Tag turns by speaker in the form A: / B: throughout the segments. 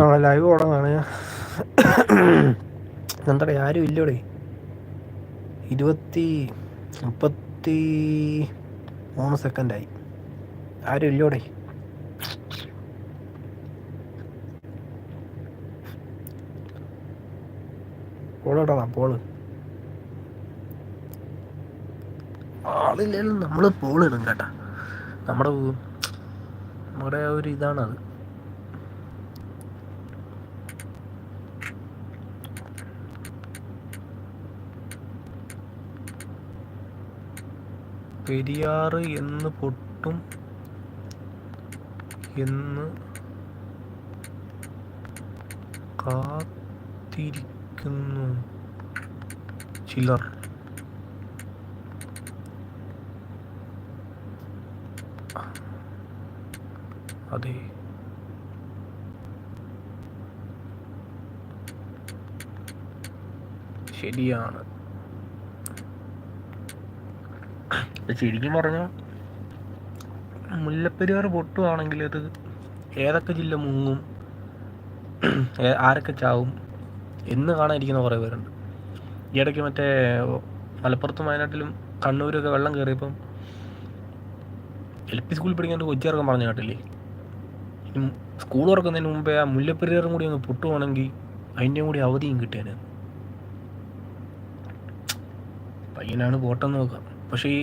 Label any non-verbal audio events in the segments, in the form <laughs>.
A: ആ ലൈവ് തുടങ്ങാണ്. എന്താ ആരും ഇല്ലടേ. ഇരുപത്തി മുപ്പത്തി മൂന്ന് സെക്കൻഡായി ആരും ഇല്ലോടെ. പോളോട്ടോ പോൾ. ആളില്ലെങ്കിലും നമ്മൾ പോളിടും കേട്ടാ. നമ്മുടെ നമ്മുടെ ഒരു ഇതാണത്. പെരിയാറ് എന്ന് പൊട്ടും എന്ന് കാത്തിരിക്കുന്നു ചിലർ. അതെ. ശരിയാണ്. ശരിക്കും പറഞ്ഞാൽ മുല്ലപ്പെരിയാർ പൊട്ടുവാണെങ്കിൽ അത് ഏതൊക്കെ ജില്ല മുങ്ങും ആരൊക്കെ ചാവും എന്ന് കാണാനിരിക്കുന്ന കുറേ പേരുണ്ട്. ഈ ഇടയ്ക്ക് മറ്റേ മലപ്പുറത്തും വയനാട്ടിലും കണ്ണൂരൊക്കെ വെള്ളം കയറിയപ്പം എൽ പി സ്കൂളിൽ പഠിക്കാൻ ഒരു കൊച്ചിയിറക്കം പറഞ്ഞു കേട്ടില്ലേ? സ്കൂൾ തുറക്കുന്നതിന് മുമ്പേ ആ മുല്ലപ്പെരിയാറും കൂടി ഒന്ന് പൊട്ടുവാണെങ്കിൽ അതിന്റെയും കൂടി അവധിയും കിട്ടിയേനെ പയ്യനാണ് പോട്ടെന്ന് നോക്കാം പക്ഷേ ഈ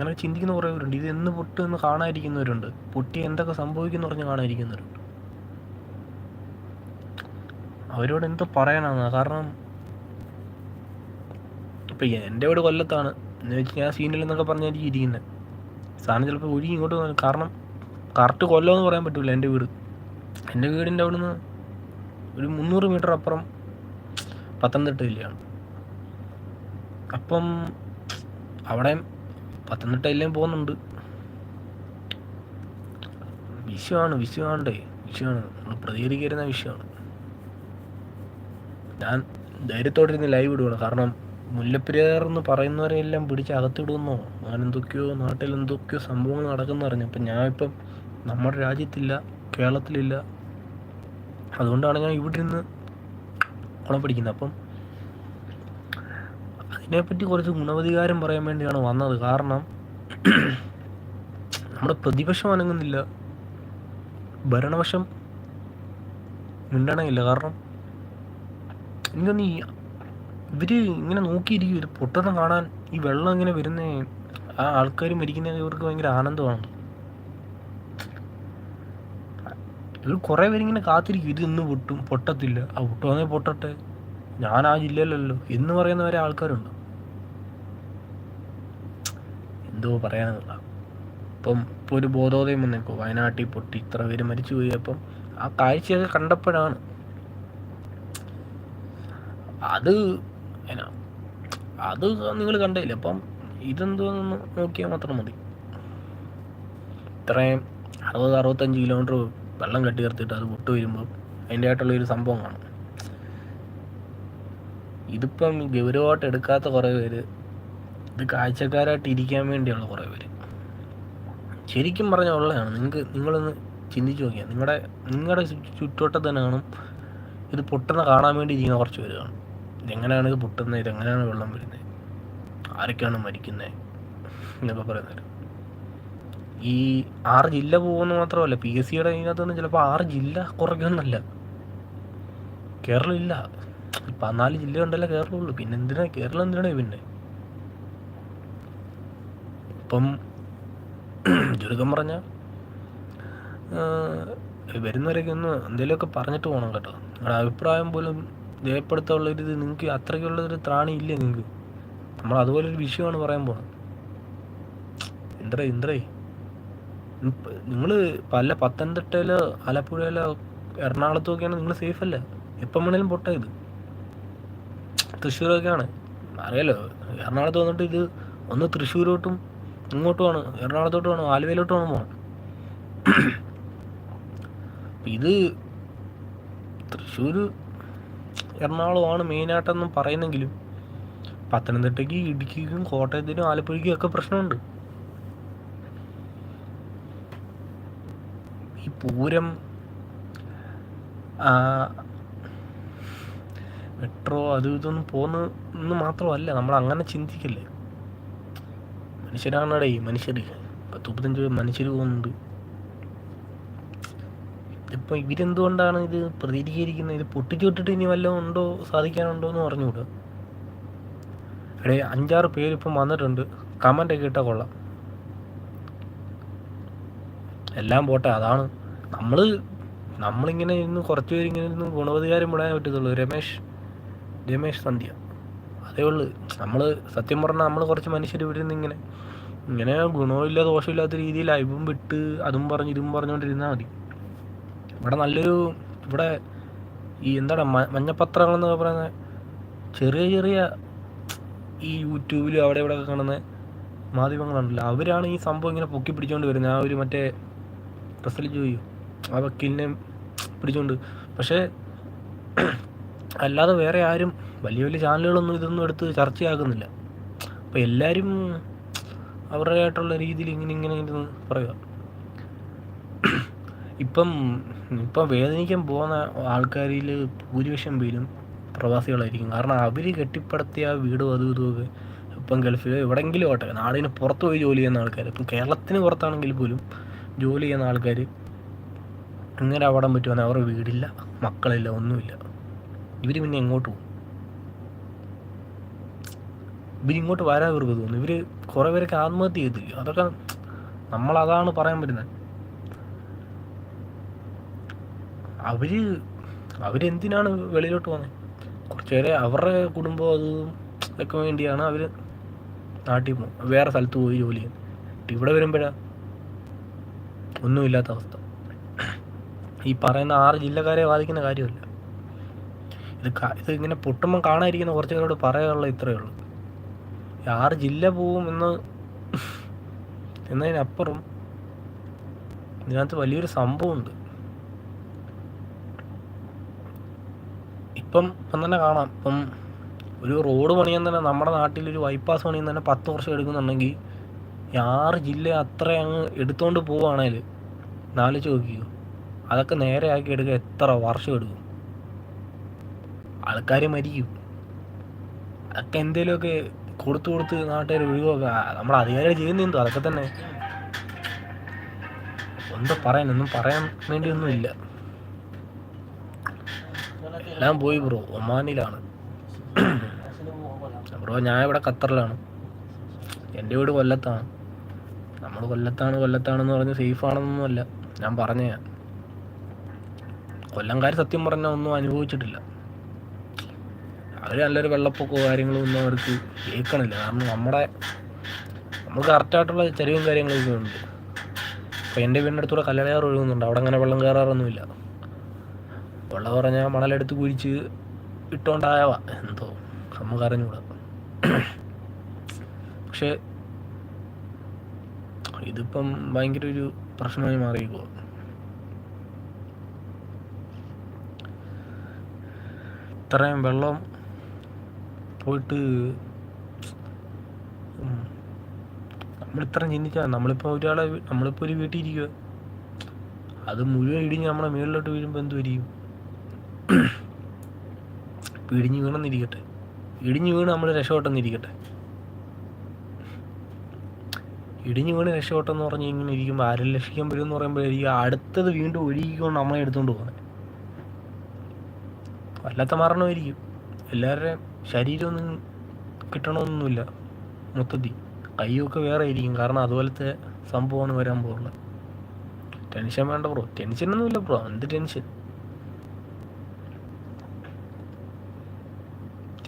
A: അങ്ങനെ ചിന്തിക്കുന്ന കുറേവരുണ്ട് ഇത് എന്ന് പൊട്ട് എന്ന് കാണാതിരിക്കുന്നവരുണ്ട്. പൊട്ടി എന്തൊക്കെ സംഭവിക്കുന്നു പറഞ്ഞ് കാണാതിരിക്കുന്നവരുണ്ട്. അവരോട് എന്തോ പറയാനാണ്. കാരണം ഇപ്പം എന്റെ വീട് കൊല്ലത്താണ്. എന്ന് വെച്ച് ഞാൻ സീനിൽ എന്നൊക്കെ പറഞ്ഞായിരിക്കും ഇരിക്കുന്നത് സാധനം ചിലപ്പോൾ ഒഴുകി ഇങ്ങോട്ട് വന്നു. കാരണം കറക്റ്റ് കൊല്ലമെന്ന് പറയാൻ പറ്റില്ല എന്റെ വീട്. എന്റെ വീടിന്റെ അവിടുന്ന് ഒരു മുന്നൂറ് മീറ്റർ അപ്പുറം പത്തനംതിട്ട ജില്ലയാണ്. അപ്പം അവിടെ പത്തനംതിട്ട ജില്ലയും പോകുന്നുണ്ട്. വിഷയമാണ് വിഷയമാണ്ടേ വിഷയമാണ് നമ്മൾ പ്രതികരിക്കുന്ന വിഷയമാണ് ഞാൻ ധൈര്യത്തോടെ ഇരുന്ന് ലൈവ് ഇടുകയാണ് കാരണം മുല്ലപ്പെരിയാർ എന്ന് പറയുന്നവരെല്ലാം പിടിച്ച് അകത്തിടുന്നോ. അങ്ങനെ എന്തൊക്കെയോ നാട്ടിൽ എന്തൊക്കെയോ സംഭവങ്ങൾ നടക്കുന്നു അറിഞ്ഞു. അപ്പം ഞാൻ ഇപ്പം നമ്മുടെ രാജ്യത്തില്ല കേരളത്തിലില്ല. അതുകൊണ്ടാണ് ഞാൻ ഇവിടെ നിന്ന് ഓണം പിടിക്കുന്നത്. അപ്പം അതിനെപ്പറ്റി കുറച്ച് ഗുണവധികാരം പറയാൻ വേണ്ടിയാണ് വന്നത്. കാരണം നമ്മുടെ പ്രതിപക്ഷം അനങ്ങുന്നില്ല. ഭരണപക്ഷം മിണ്ടണമില്ല കാരണം എനിക്കൊന്ന് ഈ ഇവർ ഇങ്ങനെ നോക്കിയിരിക്കും. ഇത് പൊട്ടത്തം കാണാൻ ഈ വെള്ളം ഇങ്ങനെ വരുന്ന ആ ആൾക്കാർ മരിക്കുന്ന ഇവർക്ക് ഭയങ്കര ആനന്ദമാണ്. ഇവർ കുറേ പേരിങ്ങനെ കാത്തിരിക്കും. ഇത് ഇന്ന് പൊട്ടും പൊട്ടത്തില്ല. ആ പൊട്ടുവാണെങ്കിൽ പൊട്ടട്ടെ. ഞാൻ ആ ജില്ലയിലല്ലോ. എന്ന് പറയുന്നവരെ ആൾക്കാരുണ്ട്. എന്തോ പറയാനുള്ള ഇപ്പം ഇപ്പോൾ ഒരു ബോധോദയം വന്നേക്കോ വയനാട്ടിൽ പൊട്ടി ഇത്ര പേര് മരിച്ചു പോയി. അപ്പം ആ കാഴ്ചയൊക്കെ കണ്ടപ്പോഴാണ്. അത് എന്നാ അത് നിങ്ങൾ കണ്ടില്ല? അപ്പം ഇതെന്തോന്ന് നോക്കിയാൽ മാത്രം മതി. ഇത്രയും അറുപത് അറുപത്തഞ്ച് കിലോമീറ്റർ വെള്ളം കെട്ടി നിർത്തിയിട്ട് അത് പൊട്ട് വരുമ്പോൾ അതിന്റെ ആയിട്ടുള്ള ഒരു സംഭവം കാണും. ഇതിപ്പം ഗൗരവമായിട്ട് എടുക്കാത്ത കുറേ പേര് ഇത് കാഴ്ചക്കാരായിട്ട് ഇരിക്കാൻ വേണ്ടിയുള്ള കുറേ പേര്. ശരിക്കും പറഞ്ഞാൽ ഉള്ളതാണ്. നിങ്ങൾക്ക് നിങ്ങളൊന്ന് ചിന്തിച്ച് നോക്കിയാൽ നിങ്ങളുടെ നിങ്ങളുടെ ചുറ്റുവട്ടത്ത് തന്നെ കാണും. ഇത് പൊട്ടുന്ന കാണാൻ വേണ്ടി ഇരിക്കുന്ന കുറച്ച് പേര് കാണും. ഇതെങ്ങനെയാണ് ഇത് പൊട്ടുന്നത്? ഇതെങ്ങനെയാണ് വെള്ളം വരുന്നത്? ആരൊക്കെയാണ് മരിക്കുന്നത് എന്നൊക്കെ പറയുന്നത് ഈ ആറ് ജില്ല പോകുന്ന മാത്രമല്ല പി എസ് സിയുടെ ഇതിനകത്തൊന്നും ചിലപ്പോൾ ആറ് ജില്ല കുറയ്ക്കൊന്നല്ല കേരളം ഇല്ല. പതിനാല് ജില്ല ഉണ്ടല്ലോ കേരളമുള്ളൂ. പിന്നെ എന്തിനാ? കേരളം എന്തിനാണ് പിന്നെ? ഇപ്പം <clears throat> ചുരുക്കം പറഞ്ഞാൽ വരുന്നവരൊക്കെ ഒന്ന് എന്തെങ്കിലുമൊക്കെ പറഞ്ഞിട്ട് പോകണം കേട്ടോ. നിങ്ങളുടെ അഭിപ്രായം പോലും രേഖപ്പെടുത്താനുള്ളൊരു ഇത് നിങ്ങൾക്ക് അത്രയ്ക്കുള്ളൊരു ത്രാണി ഇല്ല നിങ്ങൾക്ക്? നമ്മൾ അതുപോലെ ഒരു വിഷയമാണ് പറയാൻ പോകുന്നത് എന്തറേ ഇന്ദ്രേ. നിങ്ങൾ പല പത്തനംതിട്ടയിലോ ആലപ്പുഴയിലോ എറണാകുളത്തും ഒക്കെയാണ് നിങ്ങൾ സേഫ് അല്ല എപ്പം വേണേലും പൊട്ട ഇത്. തൃശ്ശൂരൊക്കെയാണ്. അറിയാലോ എറണാകുളത്ത് വന്നിട്ട് ഇത് ഒന്ന് തൃശ്ശൂരോട്ടും ഇങ്ങോട്ടുമാണ് ആലുവയിലോട്ട് വേണം പോകണം ഇത് തൃശ്ശൂർ എറണാകുളമാണ് മെയിനായിട്ടെന്നും പറയുന്നെങ്കിലും പത്തനംതിട്ടയ്ക്ക് ഇടുക്കിക്കും കോട്ടയത്തിനും ആലപ്പുഴയ്ക്കും ഒക്കെ പ്രശ്നമുണ്ട്. ഈ പൂരം മെട്രോ അതും ഇതൊന്നും പോകുന്ന മാത്രമല്ല നമ്മൾ അങ്ങനെ ചിന്തിക്കല്ലേ? മനുഷ്യരാണടേ മനുഷ്യർ പത്ത് മുപ്പത്തഞ്ച് മനുഷ്യർ പോകുന്നുണ്ട്. ഇപ്പം ഇവരെന്തുകൊണ്ടാണ് ഇത് പ്രതികരിക്കുന്നത്? ഇത് പൊട്ടിച്ചു വിട്ടിട്ട് ഇനി വല്ലതും ഉണ്ടോ? സാധിക്കാനുണ്ടോ എന്ന് പറഞ്ഞുകൂടാ. എടേ അഞ്ചാറ് പേര് ഇപ്പം വന്നിട്ടുണ്ട്. കമന്റ് ഒക്കെ ഇട്ടാൽ കൊള്ളാം. എല്ലാം പോട്ടെ അതാണ്. നമ്മൾ നമ്മളിങ്ങനെ ഇരുന്ന് കുറച്ച് പേരിങ്ങനെ ഇരുന്ന് ഗുണവധികാരം വിടാൻ പറ്റത്തുള്ളൂ. രമേശ് രമേശ് സന്ധ്യ. അതേ ഉള്ളു. നമ്മൾ സത്യം പറഞ്ഞാൽ നമ്മൾ കുറച്ച് മനുഷ്യർ ഇവിടെ നിന്ന് ഇങ്ങനെ ഇങ്ങനെ ഗുണമില്ല ദോഷമില്ലാത്ത രീതിയിൽ അയവും വിട്ട് അതും പറഞ്ഞ് ഇതും പറഞ്ഞുകൊണ്ടിരുന്നാൽ മതി. ഇവിടെ നല്ലൊരു ഇവിടെ ഈ എന്താണ് മഞ്ഞപ്പത്രങ്ങൾ എന്നൊക്കെ പറയുന്ന ചെറിയ ചെറിയ ഈ യൂട്യൂബിലും അവിടെ ഇവിടെ ഒക്കെ കാണുന്ന മാധ്യമങ്ങളുണ്ടല്ലോ. അവരാണ് ഈ സംഭവം ഇങ്ങനെ പൊക്കി പിടിച്ചുകൊണ്ട് വരുന്നത് ആ ഒരു മറ്റേ പ്രസലിച്ച് പോയി? ആ വക്കീലിനെ പിടിച്ചുകൊണ്ട് പക്ഷേ അല്ലാതെ വേറെ ആരും വലിയ വലിയ ചാനലുകളൊന്നും ഇതൊന്നും എടുത്ത് ചർച്ചയാക്കുന്നില്ല. അപ്പോൾ എല്ലാവരും അവരുടേതായിട്ടുള്ള രീതിയിൽ ഇങ്ങനെ ഇങ്ങനെ ഇരുന്ന് പറയുക. ഇപ്പം ഇപ്പം വേദനിക്കാൻ പോകുന്ന ആൾക്കാരിൽ ഭൂരിപക്ഷം പേരും പ്രവാസികളായിരിക്കും. കാരണം അവർ കെട്ടിപ്പടുത്തിയ വീടും അതും ഇതുമൊക്കെ ഇപ്പം ഗൾഫിൽ എവിടെയെങ്കിലും ആട്ടെ നാടിന് പുറത്ത് പോയി ജോലി ചെയ്യുന്ന ആൾക്കാർ ഇപ്പം കേരളത്തിന് പുറത്താണെങ്കിൽ പോലും ജോലി ചെയ്യുന്ന ആൾക്കാർ ഇങ്ങനെ അവിടം പറ്റുവാണെങ്കിൽ അവരുടെ വീടില്ല മക്കളില്ല ഒന്നുമില്ല. ഇവർ പിന്നെ എങ്ങോട്ട് പോകും? ഇവരിങ്ങോട്ട് വരാൻ ഇവർക്ക് തോന്നുന്നു. ഇവർ കുറേ പേരൊക്കെ ആത്മഹത്യ ചെയ്തില്ല അതൊക്കെ നമ്മളതാണ് പറയാൻ പറ്റുന്നത്. അവർ അവരെന്തിനാണ് വെളിയിലോട്ട് പോകുന്നത്? കുറച്ച് പേരെ അവരുടെ കുടുംബം അതും ഒക്കെ വേണ്ടിയാണ് അവർ നാട്ടിൽ പോകും വേറെ സ്ഥലത്ത് പോയി ജോലി ചെയ്യുന്നത്. ഇവിടെ വരുമ്പോഴാ? ഒന്നുമില്ലാത്ത അവസ്ഥ. ഈ പറയുന്ന ആറ് ജില്ലക്കാരെ ബാധിക്കുന്ന കാര്യമല്ല. ഇത് ഇത് ഇങ്ങനെ പൊട്ടുമ്പം കാണാതിരിക്കുന്ന കുറച്ച് പേരോട് പറയാനുള്ള ഇത്രയേ ഉള്ളൂ. ആറ് ജില്ല പോവും എന്ന് <laughs> എന്നതിനപ്പുറം ഇതിനകത്ത് വലിയൊരു സംഭവമുണ്ട്. ഇപ്പം ഇപ്പം തന്നെ കാണാം. ഇപ്പം ഒരു റോഡ് പണിയാൻ തന്നെ നമ്മുടെ നാട്ടിൽ ഒരു ബൈപ്പാസ് പണിയാൻ തന്നെ പത്ത് വർഷം എടുക്കുന്നുണ്ടെങ്കിൽ ആറ് ജില്ല അത്ര അങ്ങ് എടുത്തുകൊണ്ട് പോവുകയാണെങ്കിൽ നാലിച്ച് നോക്കിയോ അതൊക്കെ നേരെ ആക്കി എടുക്കുക എത്ര വർഷം എടുക്കും? ആൾക്കാർ മരിക്കും. അതൊക്കെ എന്തേലുമൊക്കെ കൊടുത്തു കൊടുത്ത് നാട്ടുകാർ ഒഴിവാക്കുക. നമ്മൾ അധികാരികൾ ചെയ്യുന്നെന്തോ അതൊക്കെ തന്നെ. എന്താ പറയാൻ ഒന്നും പറയാൻ വേണ്ടിയൊന്നുമില്ല. എല്ലാം പോയി ബ്രോ. ഒമാനിലാണ്. ബ്രോ ഞാൻ ഇവിടെ ഖത്തറിലാണ്. എന്റെ വീട് കൊല്ലത്താണ്. നമ്മൾ കൊല്ലത്താണ് കൊല്ലത്താണെന്ന് പറഞ്ഞ് സേഫ് ആണെന്നൊന്നുമല്ല ഞാൻ പറഞ്ഞ കൊല്ലംകാർ സത്യം പറഞ്ഞാൽ ഒന്നും അനുഭവിച്ചിട്ടില്ല. അവർ നല്ലൊരു വെള്ളപ്പൊക്കമോ കാര്യങ്ങളോ ഒന്നും അവർക്ക് കേൾക്കണില്ല കാരണം നമ്മുടെ നമ്മൾ കറക്റ്റായിട്ടുള്ള ചെറിയും കാര്യങ്ങളൊക്കെ ഉണ്ട്. അപ്പോൾ എന്റെ വീടിന്റെ അടുത്തൂടെ കല്ലടയാർ ഒഴുകുന്നുണ്ട്. അവിടെ അങ്ങനെ വെള്ളം കയറാറൊന്നുമില്ല. വെള്ളം പറഞ്ഞാൽ മണലെടുത്ത് കുഴിച്ച് ഇട്ടോണ്ടായവ. എന്തോ നമുക്ക് പക്ഷേ പക്ഷെ ഇതിപ്പം ഭയങ്കര ഒരു പ്രശ്നമായി മാറിയിരിക്കുക ഇത്രയും വെള്ളം പോയിട്ട് നമ്മളിത്ര ചിന്തിച്ചാൽ നമ്മളിപ്പോൾ ഒരാളെ നമ്മളിപ്പോൾ ഒരു വീട്ടിൽ ഇരിക്കുക അത് മുഴുവൻ ഇടിഞ്ഞ് നമ്മളെ മുകളിലോട്ട് വീഴുമ്പോൾ എന്തുവരിക്കും ഇടിഞ്ഞ് വീണെന്നിരിക്കട്ടെ. ഇടിഞ്ഞ് വീണ് നമ്മൾ രക്ഷപ്പെട്ടെന്നിരിക്കട്ടെ. ഇടിഞ്ഞ് വീണ് രക്ഷപ്പെട്ടെന്ന് പറഞ്ഞ് ഇങ്ങനെ ഇരിക്കുമ്പോൾ ആരും രക്ഷിക്കാൻ പറ്റും എന്ന് പറയുമ്പോഴായിരിക്കും അടുത്തത് വീണ്ടും ഒഴുകിക്കൊണ്ട് നമ്മളെ എടുത്തുകൊണ്ട് പോകുന്നത് വല്ലാത്ത മരണമായിരിക്കും. എല്ലാവരുടെയും ശരീരമൊന്നും കിട്ടണമെന്നൊന്നുമില്ല മൊത്തത്തിൽ. കൈയൊക്കെ വേറെ ആയിരിക്കും. കാരണം അതുപോലത്തെ സംഭവമാണ് വരാൻ പോകുന്നത്. ടെൻഷൻ വേണ്ട ബ്രോ ടെൻഷനൊന്നുമില്ല ബ്രോ എന്ത് ടെൻഷൻ?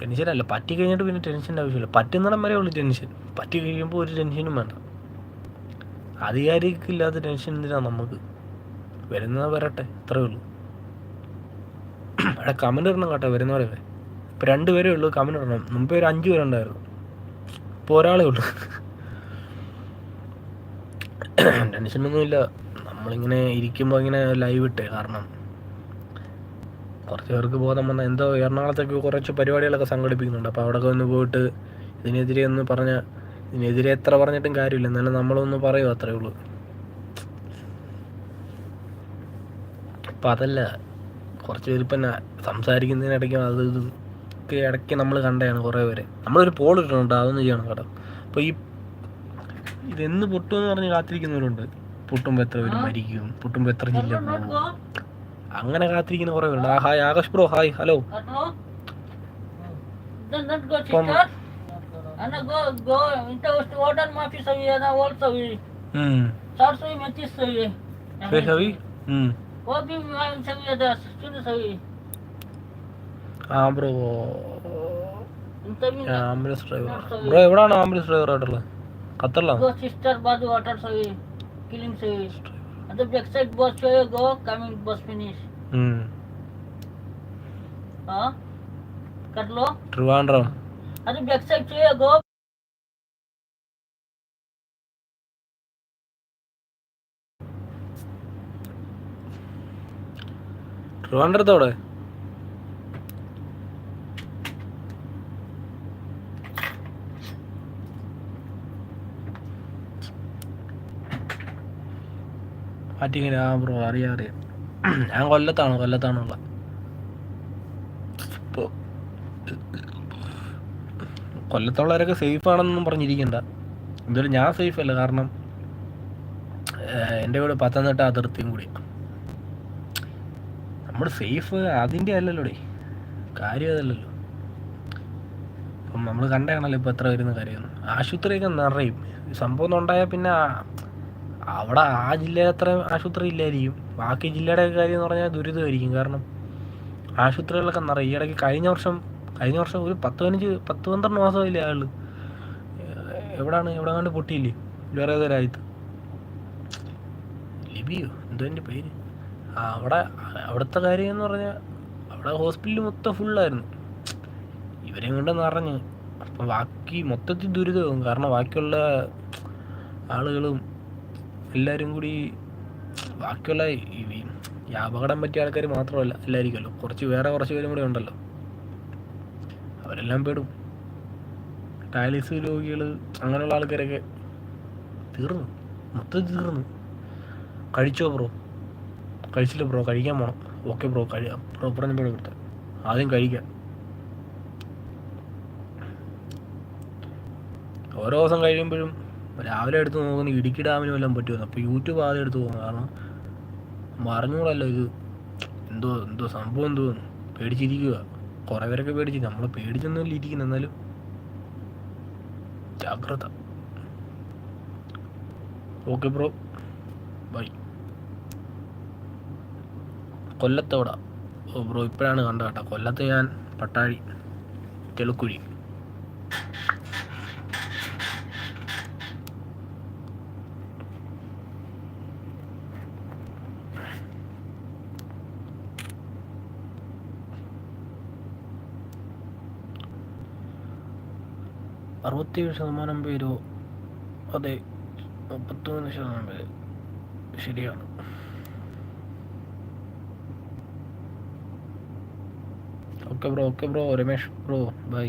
A: ടെൻഷനല്ല. പറ്റി കഴിഞ്ഞിട്ട് പിന്നെ ടെൻഷന്റെ ആവശ്യമില്ല. പറ്റുന്നിടം വരെ ഉള്ളു ടെൻഷൻ. പറ്റി കഴിയുമ്പോൾ ഒരു ടെൻഷനും വേണ്ട. അധികാരിക്കില്ലാത്ത ടെൻഷൻ എന്തിനാ നമുക്ക്? വരുന്നത് വരട്ടെ. അത്രേ ഉള്ളൂ. അവിടെ കമന്റ് ഇടണം കേട്ടോ. വരുന്നവരെ ഇപ്പം രണ്ട് പേരേ ഉള്ളൂ കമന്റ് ഇടണം. മുമ്പേ ഒരു അഞ്ച് പേരുണ്ടായിരുന്നു. ഇപ്പോൾ ഒരാളേ ഉള്ളൂ. ടെൻഷനൊന്നുമില്ല നമ്മളിങ്ങനെ ഇരിക്കുമ്പോൾ ഇങ്ങനെ ലൈവ് ഇട്ടേ. കാരണം കുറച്ച് പേർക്ക് ബോധം വന്ന എന്തോ എറണാകുളത്തൊക്കെ കുറച്ച് പരിപാടികളൊക്കെ സംഘടിപ്പിക്കുന്നുണ്ട്. അപ്പോൾ അവിടെയൊക്കെ ഒന്ന് പോയിട്ട് ഇതിനെതിരെ ഒന്ന് പറഞ്ഞ ഇതിനെതിരെ എത്ര പറഞ്ഞിട്ടും കാര്യമില്ല. എന്നാലും നമ്മളൊന്ന് പറയുമോ അത്രേ ഉള്ളൂ. അപ്പം അതല്ല. കുറച്ച് പേര് ഇപ്പം സംസാരിക്കുന്നതിനിടയ്ക്കും അത് ഇത് ഒക്കെ ഇടയ്ക്ക് നമ്മൾ കണ്ടതാണ് കുറേ പേര്. നമ്മളൊരു പോൾ ഇട്ടിട്ടുണ്ട് അതൊന്നും ചെയ്യണം കേട്ടോ. അപ്പോൾ ഈ ഇതെന്ന് പൊട്ടുമെന്ന് പറഞ്ഞ് കാത്തിരിക്കുന്നവരുണ്ട്. പൊട്ടുമ്പോൾ എത്ര പേര് മരിക്കും പൊട്ടുമ്പോൾ എത്ര ജില്ല അങ്ങനെ കാത്തിരിക്കുന്ന കുറേ പേരുണ്ട്. ആ
B: hi Akash bro hi hello. mafi sawi, ana wall sawi. Sar sawi, metis sawi.
A: ഹവി
B: Wo bi main sawi ada, sunu sawi.
A: ആ bro
B: Inta min
A: ambulance driver bro എവിടാണ് ആംബുലൻസ് ഡ്രൈവർ ആയിട്ടുള്ളത് ഖത്തറിലാണ്
B: go sister badu water sawi. Killing sawi. At the back side bus sawi go, coming bus finish. Huh? Carlo?
A: Trivandrum
B: At the back side sawi go,
A: ട്രിവാൻഡ്രത്തോടെ ആറ്റിങ്ങനെ ആ bro അറിയാം അറിയാം. ഞാൻ കൊല്ലത്താണ് കൊല്ലത്താണുള്ള ഇപ്പോൾ കൊല്ലത്തുള്ളവരൊക്കെ safe ആണെന്നൊന്നും പറഞ്ഞിരിക്കണ്ട. എന്തായാലും ഞാൻ സേഫ് അല്ല കാരണം എന്റെ കൂടെ പത്തനംതിട്ട അതിർത്തിയും കൂടി. നമ്മൾ സേഫ് അതിന്റെ അല്ലല്ലോടേ കാര്യം അതല്ലല്ലോ. അപ്പം നമ്മൾ കണ്ടാണല്ലോ ഇപ്പോൾ എത്ര വരുന്ന കാര്യമൊന്നും. ആശുപത്രിയൊക്കെ നിറയും. സംഭവം ഉണ്ടായാൽ പിന്നെ അവിടെ ആ ജില്ലയിൽ അത്ര ആശുപത്രി ഇല്ലായിരിക്കും. ബാക്കി ജില്ലയുടെ കാര്യം എന്ന് പറഞ്ഞാൽ ദുരിതമായിരിക്കും. കാരണം ആശുപത്രികളിലൊക്കെ നിറയും ഈ ഇടയ്ക്ക് കഴിഞ്ഞ വർഷം കഴിഞ്ഞ വർഷം ഒരു പത്ത് പതിനഞ്ച് പത്ത് പന്ത്രണ്ട് മാസമായില്ലേ ആൾ. ഏഹ് എവിടാണ് എവിടെ കണ്ട് പൊട്ടിയില്ലേ? വേറെ ഏതോ രാജ്യത്ത്. ലിബിയോ? എന്തോ എന്റെ പേര്. അവിടെ അവിടുത്തെ കാര്യം എന്ന് പറഞ്ഞാൽ അവിടെ ഹോസ്പിറ്റലിൽ മൊത്തം ഫുള്ളായിരുന്നു. ഇവരെയും കൊണ്ട് നിറഞ്ഞ്. അപ്പം ബാക്കി മൊത്തത്തിൽ ദുരിതമാകും കാരണം ബാക്കിയുള്ള ആളുകളും എല്ലാവരും കൂടി ബാക്കിയുള്ള ഈ അപകടം പറ്റിയ ആൾക്കാർ മാത്രമല്ല എല്ലായിരിക്കുമല്ലോ കുറച്ച് വേറെ കുറച്ച് പേരും കൂടെ ഉണ്ടല്ലോ. അവരെല്ലാം പെടും. ഡയാലിസിസ് രോഗികൾ അങ്ങനെയുള്ള ആൾക്കാരൊക്കെ തീർന്നു. മൊത്തം തീർന്നു. കഴിച്ചോ ബ്രോ? കഴിച്ചില്ല ബ്രോ. കഴിക്കാൻ പോണം. Okay bro. കഴി ബ്രോ പറഞ്ഞപ്പോഴും കൊടുത്ത. ആദ്യം കഴിക്കാം. ഓരോ ദിവസം കഴിയുമ്പോഴും രാവിലെ എടുത്ത് നോക്കുന്ന ഇടുക്കി ഡാമിന് വല്ലതും പറ്റുമെന്ന് അപ്പോൾ യൂട്യൂബ് ആദ്യം എടുത്ത് പോകുന്നു കാരണം മറിഞ്ഞോളല്ലോ ഇത്. എന്തോ എന്തോ സംഭവം എന്തോ. പേടിച്ചിരിക്കുക കുറേ പേരൊക്കെ പേടിച്ച്. നമ്മൾ പേടിച്ചൊന്നുമില്ല ഇരിക്കുന്നത് എന്നാലും ജാഗ്രത. Okay bro. ബൈ. കൊല്ലത്തോടാ. ഓ ബ്രോ ഇപ്പോഴാണ് കണ്ട കേട്ടോ. കൊല്ലത്ത് ഞാൻ പട്ടാഴി തെളുക്കുഴി അറുപത്തിയേഴ് ശതമാനം പേരോ അതെ മുപ്പത്തിമൂന്ന് ശതമാനം പേര് ശരിയാണ്. Okay bro okay bro Ramesh bro bye